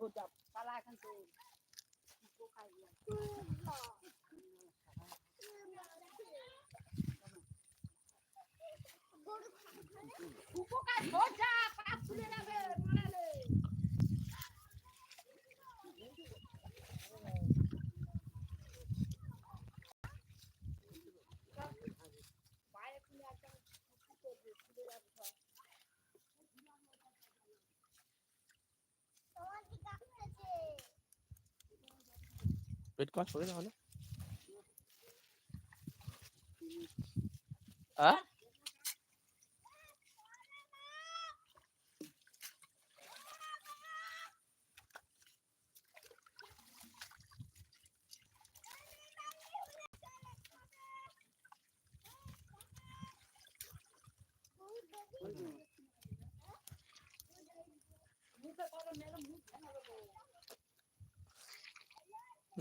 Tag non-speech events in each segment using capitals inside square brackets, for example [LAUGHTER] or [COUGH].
সোজা পালা এখান থেকে উপকার সোজা পা খুলে যাবে পেট মাছ পড়ে তাহলে আ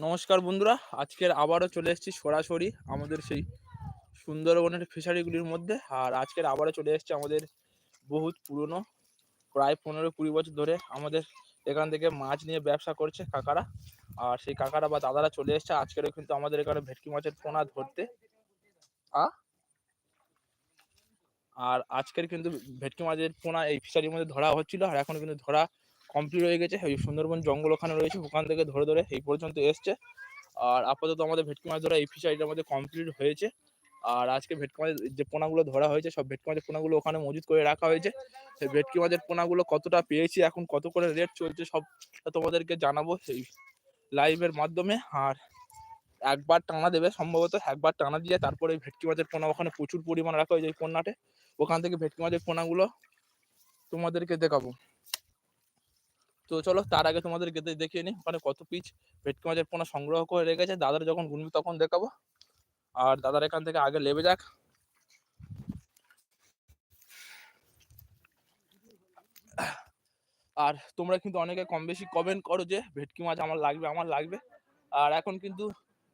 নমস্কার বন্ধুরা, আজকের আবারও চলে এসেছি সরাসরি আমাদের সেই সুন্দরবনের ফিশারিগুলির মধ্যে। আর আজকের আবারও চলে এসেছি আমাদের বহুত পুরনো, প্রায় পনেরো কুড়ি বছর ধরে আমাদের এখান থেকে মাছ নিয়ে ব্যবসা করছে কাকারা। আর সেই কাকারা বা দাদারা চলে এসেছে আজকেরও কিন্তু আমাদের এখানে ভেটকি মাছের পোনা ধরতে। আর আজকের কিন্তু ভেটকি মাছের পোনা এই ফিশারির মধ্যে ধরা হচ্ছিল, আর এখন কিন্তু ধরা কমপ্লিট হয়ে গেছে। ওই সুন্দরবন জঙ্গল ওখানে রয়েছে, ওখান থেকে ধরে ধরে এই পর্যন্ত এসছে। আর আপাতত আমাদের ভেটকি মাছ ধরা এই ফিশারিটার মধ্যে কমপ্লিট হয়েছে। আর আজকে ভেটকি মাছের যে পোনাগুলো ধরা হয়েছে, সব ভেটকি মাছের পোনাগুলো ওখানে মজুত করে রাখা হয়েছে। সেই ভেটকি মাছের পোনাগুলো কতটা পেয়েছি, এখন কত করে রেট চলছে সব তোমাদেরকে জানাব সেই লাইভের মাধ্যমে। আর একবার টানা দেবে সম্ভবত, একবার টানা দিয়ে তারপরে এই ভেটকি মাছের পোনা ওখানে প্রচুর পরিমাণ রাখা হয়েছে এই পোনাটে ওখান থেকে ভেটকি মাছের পোনাগুলো তোমাদেরকে দেখাবো। তো চলো তার আগে তোমাদেরকে দেখিয়ে নিই ওখানে কত পিচ ভেটকি মাছের পোনা সংগ্রহ করে রেখেছে। দাদার যখন গুনবি তখন দেখাবো। আর দাদার এখান থেকে আগে লেবে যাক। আর তোমরা কিন্তু অনেকে কম বেশি কমেন্ট করো যে, ভেটকি মাছ আমার লাগবে আমার লাগবে। আর এখন কিন্তু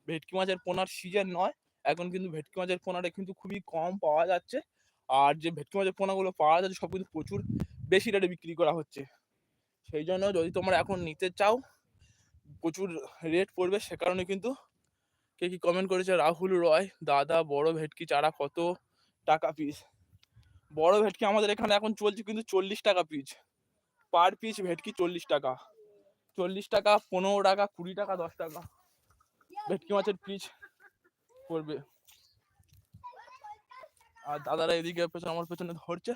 ভেটকি মাছের পোনার সিজন নয়। এখন কিন্তু ভেটকি মাছের পোনাটা কিন্তু খুবই কম পাওয়া যাচ্ছে। আর যে ভেটকি মাছের পোনাগুলো পাওয়া যাচ্ছে, সব কিন্তু প্রচুর বেশি রেটে বিক্রি করা হচ্ছে। সেই জন্য যদি তোমরা এখন নিতে চাও, প্রচুর রেট পড়বে সে কারণে কিন্তু কে কি কমেন্ট করেছে, রাহুল রয়, দাদা, বড় ভেটকি চারা কত টাকা পিস বড় ভেটকি আমাদের এখানে এখন চলছে কিন্তু চল্লিশ টাকা পিস পার পিস ভেটকি চল্লিশ টাকা। চল্লিশ টাকা, পনেরো টাকা, কুড়ি টাকা, দশ টাকা। ভেটকি মাছের পিস পড়বে। আর দাদারা এদিকে পেছনে, আমার পেছনে ধরছে।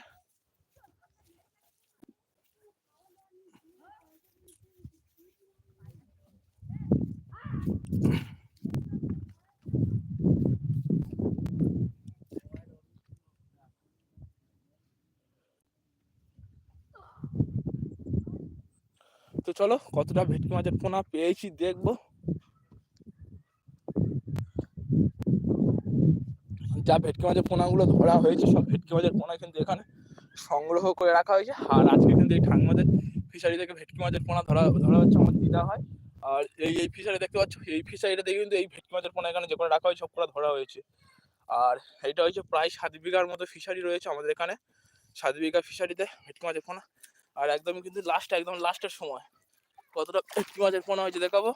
তো চলো, কতটা ভেটকি মাছের পোনা পেয়েছি দেখব। যা ভেটকি মাছের পোনাগুলো ধরা হয়েছে, সব ভেটকি মাছের পোনা কিন্তু এখানে সংগ্রহ করে রাখা হয়েছে। আর আজকে কিন্তু এই ঠাংমাদের ফিশারি থেকে ভেটকি মাছের পোনা ধরা ধরা হচ্ছে আমার দিদা হয়। আর এই এই ফিশারি দেখতে পাচ্ছ? এই ফিশারিটা দেখে কিন্তু এই ভেটকি মাছের পোনা এখানে যে করে রাখা হয়েছে সব করে ধরা হয়েছে। আর এটা হচ্ছে প্রায় সাত বিঘার মতো ফিশারি রয়েছে আমাদের এখানে। সাত বিঘা ফিশারিতে ভেটকি মাছের পোনা। আর একদমই কিন্তু লাস্ট একদম লাস্টের সময়। কতটা ভেটকি মাছের পোনা হয়েছে দেখাবো?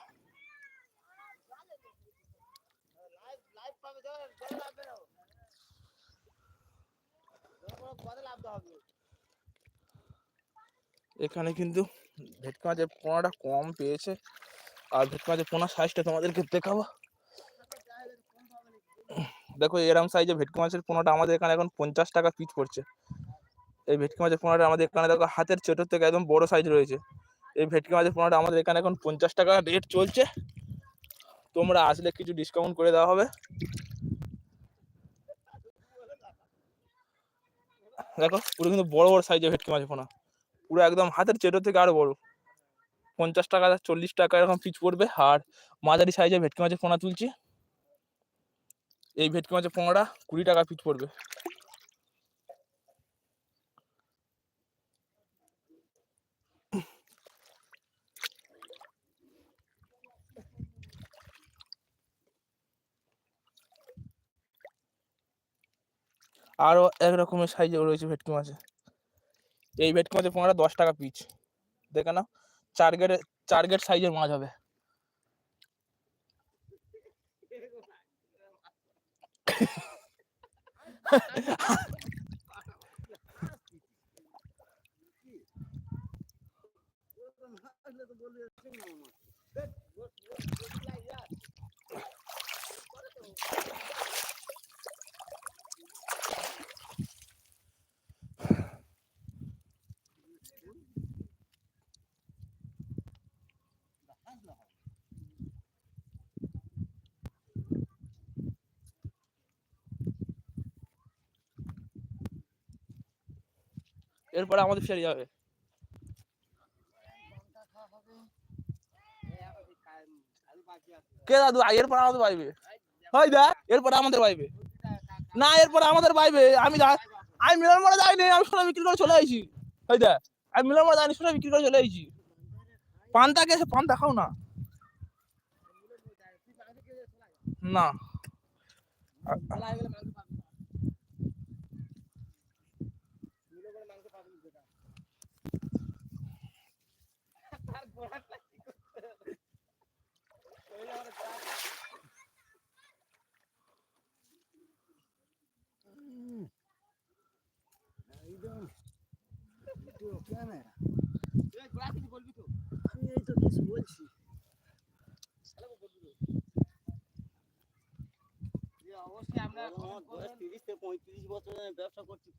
এখানে কিন্তু ভেটকি মাছের পোনাটা কম পেয়েছে। আর ভেটকি মাছের পোনার সাইজটা তোমাদেরকে দেখাবো। দেখো, এরম সাইজে ভেটকি মাছের পোনাটা আমাদের এখানে এখন পঞ্চাশ টাকা পিস পড়ছে। এই ভেটকি মাছের পোনাটা আমাদের এখানে দেখো, হাতের ছোটোর থেকে একদম বড় সাইজ রয়েছে। এই ভেটকি মাছের পোনাটা আমাদের এখানে এখন পঞ্চাশ টাকা রেট চলছে। তোমরা আসলে কিছু ডিসকাউন্ট করে দেওয়া হবে। দেখো, পুরো কিন্তু বড় বড় সাইজের ভেটকি মাছের পোনা। পুরো একদম হাতের চেটো থেকে আরও বড়। পঞ্চাশ টাকা চল্লিশ টাকা এরকম পিচ পড়বে। আর মাঝারি সাইজে ভেটকি মাছের পোনা তুলছি। এই ভেটকি মাছের পোনাটা কুড়ি টাকা পিচ পড়বে। আরও এক রকমের সাইজে রয়েছে ভেটকি মাছে এই ভেটকি মাছের পোনাটা দশ টাকা পিচ দেখে নাও। চার গেটে চার গেট সাইজের মাছ হবে। [LAUGHS] এরপরে আমাদের ফিরে যাবে। কে দাদু? এরপরে আমাদের পাইবে। হয় দা এরপরে আমাদের পাইবে। না এরপরে আমাদের পাইবে। আমি আমি মিলন মোড়ে যাইনি আমি সোনা বিক্রি করে চলে আইছি। হয় দা আমি মিলন মোড়ে যাইনি সোনা বিক্রি করে চলে আইছি। পান্তা কে পান্তা খাও না। না আমি এই তো কিছু বলছি অবশ্যই আমরা আমার বয়স তিরিশ থেকে পঁয়ত্রিশ বছর আমি ব্যবসা করছি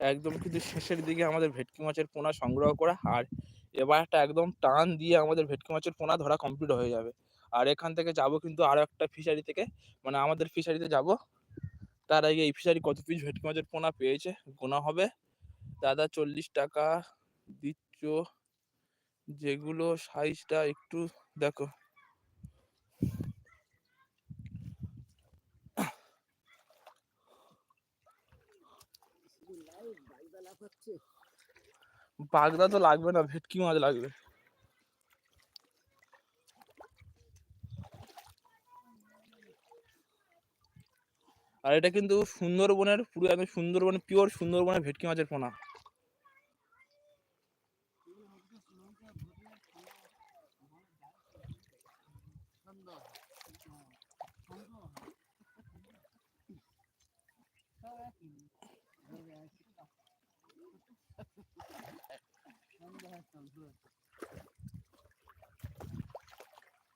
একদম কিন্তু শেষের দিকে আমাদের ভেটকি মাছের পোনা সংগ্রহ করা আর এবার একটা একদম টান দিয়ে আমাদের ভেটকি মাছের পোনা ধরা কমপ্লিট হয়ে যাবে। আর এখান থেকে যাব কিন্তু আরও একটা ফিশারি থেকে মানে আমাদের ফিশারিতে যাব তার আগে এই ফিশারি কত পিস ভেটকি মাছের পোনা পেয়েছে? গোনা হবে। দাদা চল্লিশ টাকা দিচ্ছ। যেগুলো সাইজটা একটু দেখো। বাগদা তো লাগবে না, ভেটকি মাছ লাগবে। আর এটা কিন্তু সুন্দরবনের পুরো একদম সুন্দরবনের পিওর সুন্দরবনের ভেটকি মাছের পোনা।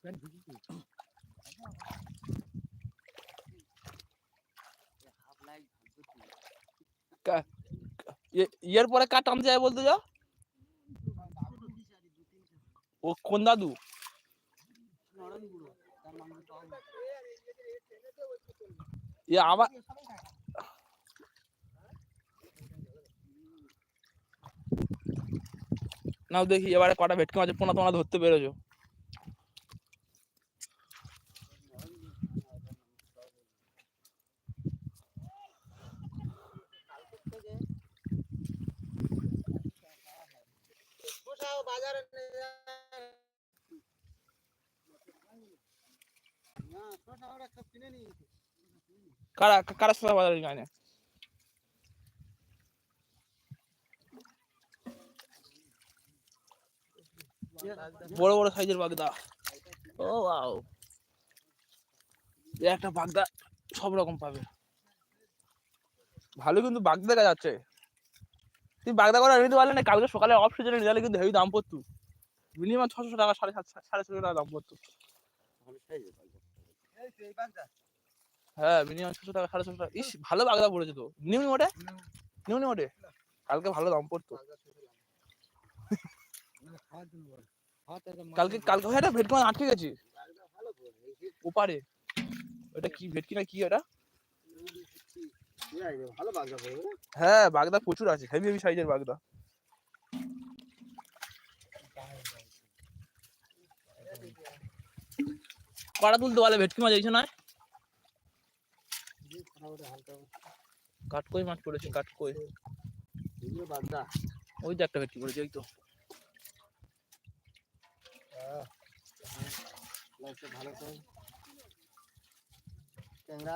এ- এর পরে কার টানতে যায় বলতে যা ও কোন দাদু? এ, আবার নাও দেখি, এবারে কটা ভেটকি মাছের পোনা তোমরা ধরতে পেরেছ কারা কারা শোনা বাজারে যায় না? বড় বড় সাইজের বাগদা। ও, ওয়াও। একটা বাগদা সব রকম পাবে। ভালো কিন্তু বাগদা দেখা যাচ্ছে। তুই বাগদা করে নিতে পারলে না, কালকে সকালে অফ সিজনে নিয়ে গেলে কিন্তু হেভি দাম পড়তো মিনিমাম ছশো টাকা, সাড়ে সাতশো সাড়ে ছশো টাকা দাম পড়তো হ্যাঁ মিনিমাম ছশো টাকা, সাড়ে ছশো টাকা। ইস, ভালো বাগদা পড়েছে তো। নিউনি ওটে নিউনি ওটে কালকে ভালো দাম পড়তো। কালকে কালকে হ্যাঁ এটা ভেটকি মাছ আটকে গেছি। ওপারে। ওটা কি, ভেটকি না কি ওটা? হ্যাঁ বাগদা প্রচুর আছে। হেভি হেভি সাইজের বাগদা। কড়া তুলতে পারলে ভেটকি মাছ এইছে না কাটকই মাছ পড়েছে কাটকই ওই তো একটা ভেটকি পড়েছে ওই তো।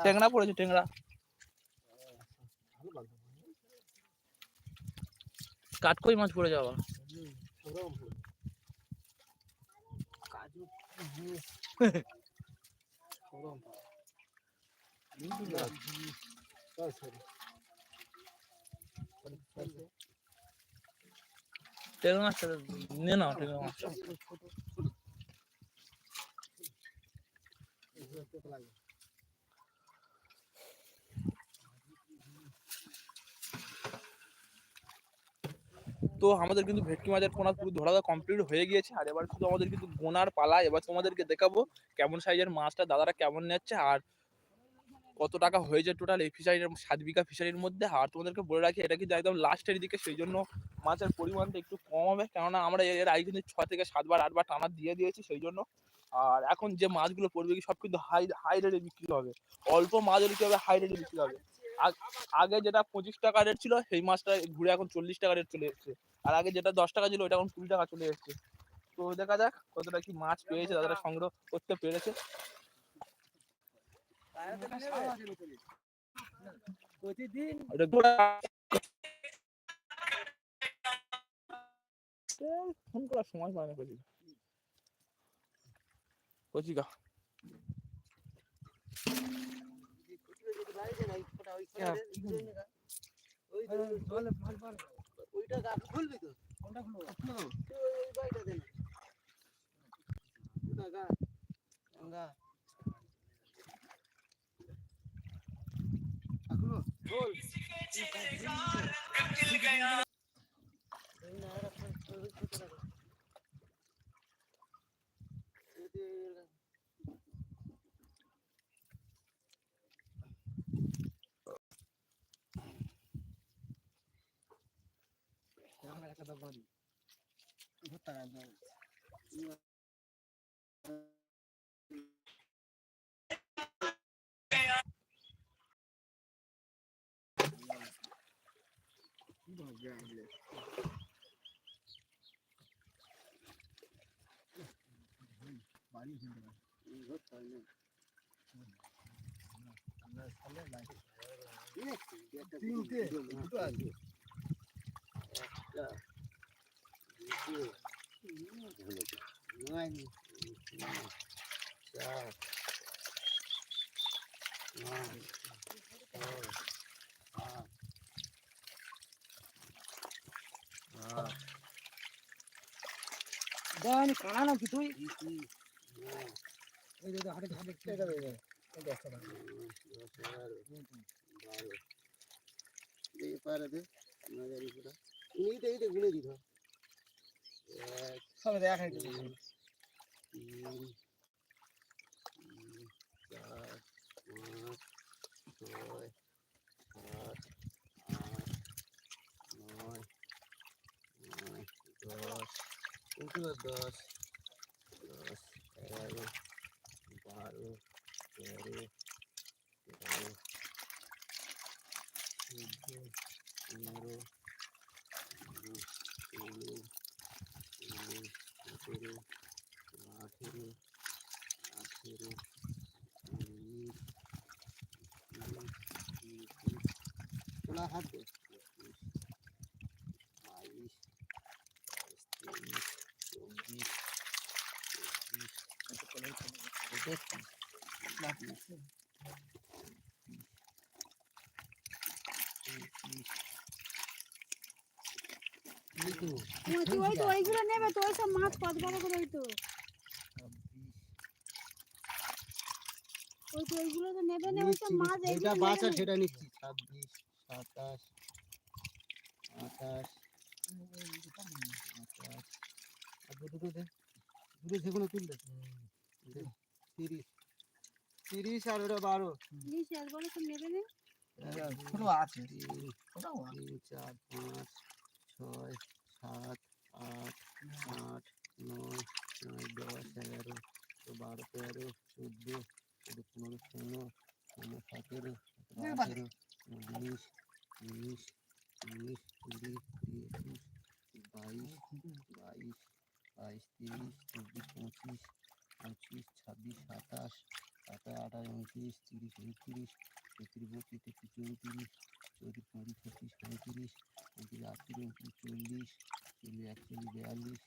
ট্যাংরা। পড়েছে ট্যাংরা। কাটকই মাছ পড়ে যাওয়া কাজু [LAUGHS] তো আমাদের কিন্তু ভেটকি মাছের পোনা পুরো ধরা কমপ্লিট হয়ে গিয়েছে, আর এবার শুধু আমাদের কিন্তু গোনার পালা, এবার তোমাদেরকে দেখাবো কেমন সাইজের মাছটা, দাদারা কেমন নিচ্ছে, আর কত টাকা হয়েছে টোটাল এই ফিশারির সাত বিঘা ফিশারির মধ্যে। আর তোমাদেরকে বলে রাখি, এটা কিন্তু একদম লাস্টের দিকে, সেই জন্য মাছের পরিমাণটা একটু কম হবে। কেননা আমরা এর আগে কিন্তু ছ থেকে সাতবার, আটবার টানা দিয়ে দিয়েছি, সেই জন্য। আর এখন যে মাছগুলো পড়বে কি, সব কিন্তু হাই হাই রেটে বিক্রি হবে। অল্প মাছ হলে কি হবে হাই রেটে বিক্রি হবে। আগে যেটা পঁচিশ টাকা রেট ছিল, সেই মাছটা ঘুরে এখন চল্লিশ টাকা রেট চলে এসেছে। আর আগে যেটা দশ টাকা ছিল ওটা এখন কুড়ি টাকা চলে এসেছে। তো দেখা যাক কতটা কি মাছ পেয়েছে তারা সংগ্রহ করতে পেরেছে। প্রতিদিন ফোন করার সময় পায় না কচিকা কচিকা ওইটা খুলবি তো কোনটা খুলবো दिल गया তিনটে। দুটো আছে একটা নয় চার নয় ছয় আট আট দেন কানা নাকি তুই? নয় এই যে হাতে হাতে কেটে দেবে দশটা টাকা। এই পারে দে নজারি পুরা এইটা এইটা গুনে দিত সব দেখাই 12 terus baru baru baru baru tujuh baru baru baru baru baru baru baru baru baru তুই ওই তো ওইগুলো নেবে তো ওই সব মাছ কত বড় করে ওই তো ওই তো ওইগুলো তো নেবে না ওই সব মাছ। সেটা নিচ্ছি। ছাব্বিশ সাতাশ আঠাশ আঠাশ। দুটো দে। দুটো তিরিশ। তিরিশ আর ওটা বারো। ইলিশ একবারে তো নেবে না? ছোটো আছে। তিন চার পাঁচ ছয় সাত আট আট নয় নয় দশ এগারো বারো তেরো চোদ্দ চোদ্দ পনেরো ষোলো ষোলো সতেরো সতেরো উনিশ উনিশ উনিশ কুড়ি কুড়ি একুশ বাইশ বাইশ বাইশ তিরিশ চব্বিশ পঁচিশ পঁচিশ ছাব্বিশ সাতাশ সাতাশ উনত্রিশ তিরিশ একত্রিশ একত্রিশ বত্রিশ তেত্রিশ, চৌত্রিশ চৌত্রিশ, পঁয়ত্রিশ ছত্রিশ পঁয়ত্রিশ পঁয়ত্রিশ আটত্রিশ উনত্রিশ চল্লিশ চল্লিশ, একচল্লিশ, বিয়াল্লিশ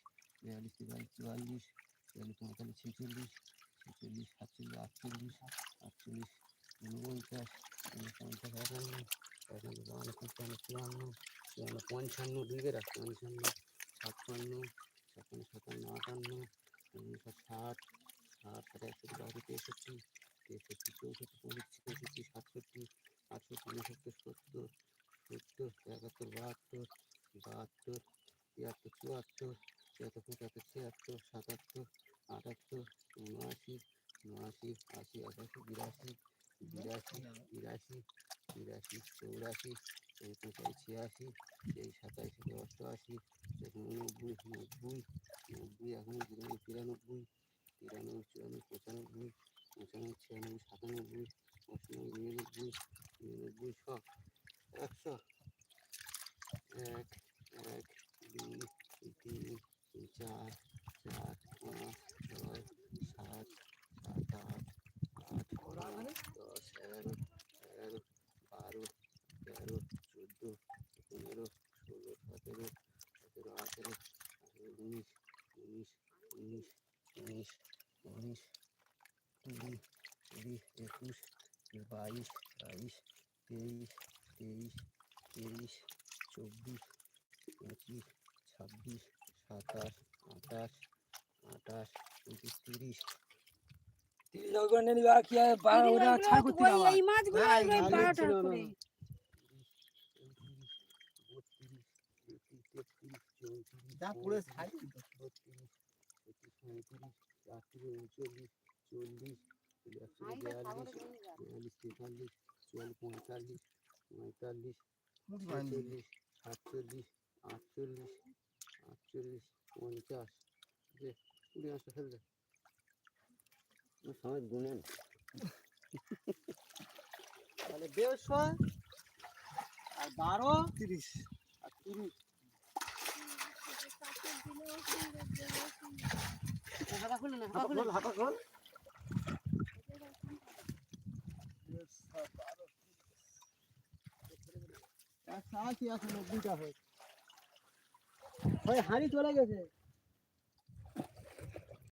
বিয়াল্লিশ, তেতাল্লিশ, চুয়াল্লিশ চুয়াল্লিশ পঁয়তাল্লিশ, ছেচল্লিশ ছেচল্লিশ, সাতচল্লিশ, আটচল্লিশ আটচল্লিশ, ঊনপঞ্চাশ ঊনপঞ্চাশ একান্ন একান্ন বাহান্ন পঞ্চান্ন চুয়ান্ন চুয়ান্ন, পঞ্চান্ন দুইকে রাখ পঞ্চান্ন, ছাপ্পান্ন ছাপ্পান্ন, সাতান্ন, আটান্ন উনিশশো ষাট ষাট বাষট্টি তেষট্টি তেষট্টি বাহাত্তর বাহাত্তর, তিয়াত্তর, চুয়াত্তর, তিয়াত্তর, পঁচাত্তর, ছিয়াত্তর, সাতাত্তর, আটাত্তর, উনআশি উনআশি, আশি একাশি বিরাশি বিরাশি বিরাশি বিরাশি, চৌরাশি চৌপঞ্চাশ ছিয়াশি, এই সাতাশি অষ্টআশি উননব্বই, নব্বই নব্বই এখন তিরানব্বই তিরানব্বই চুরানব্বই পঁচানব্বই পঁচানব্বই, ছিয়ানব্বই, সাতানব্বই, অষ্টানব্বই, নিরানব্বই নিরানব্বই, শো, একশো এক এক দুই তিন চার চার পাঁচ ছয় সাত সাত আট আট নয় দশ এগারো এগারো বারো তেরো চোদ্দ পনেরো ষোলো সতেরো সতেরো আঠেরো আঠেরো উনিশ উনিশ উনিশ উনিশ উনিশ কুড়ি কুড়ি একুশ বাইশ বাইশ তেইশ তেইশ তেইশ চব্বিশ পঁচিশ ছাব্বিশ সাতাশ আঠাশ আঠাশ উনত্রিশ তিরিশ। তিরিশ করে নিয়ে নিবি কি আর বারো ছাড় করতে এই মাছগুলো। করে। যা পুরো বত্রিশ পঁয়ত্রিশ উনচল্লিশ চল্লিশ একশো বিয়াল্লিশ বিয়াল্লিশ তেতাল্লিশ চুয়াল্লিশ পঁয়তাল্লিশ পঁয়তাল্লিশ ছেচল্লিশ সাতচল্লিশ আটচল্লিশ আটচল্লিশ পঞ্চাশ। যে কুড়ি মাসটা ফেলবে সময় গুনেন তাহলে দেড়শো আর বারো তিরিশ। আর তিরিশ। হাঁকা খুলে না হাঁপা খুলে খোল হাঁপা খোল। একশো আশি একশো নব্বইটা হয়। হাঁড়ি চলে গেছে।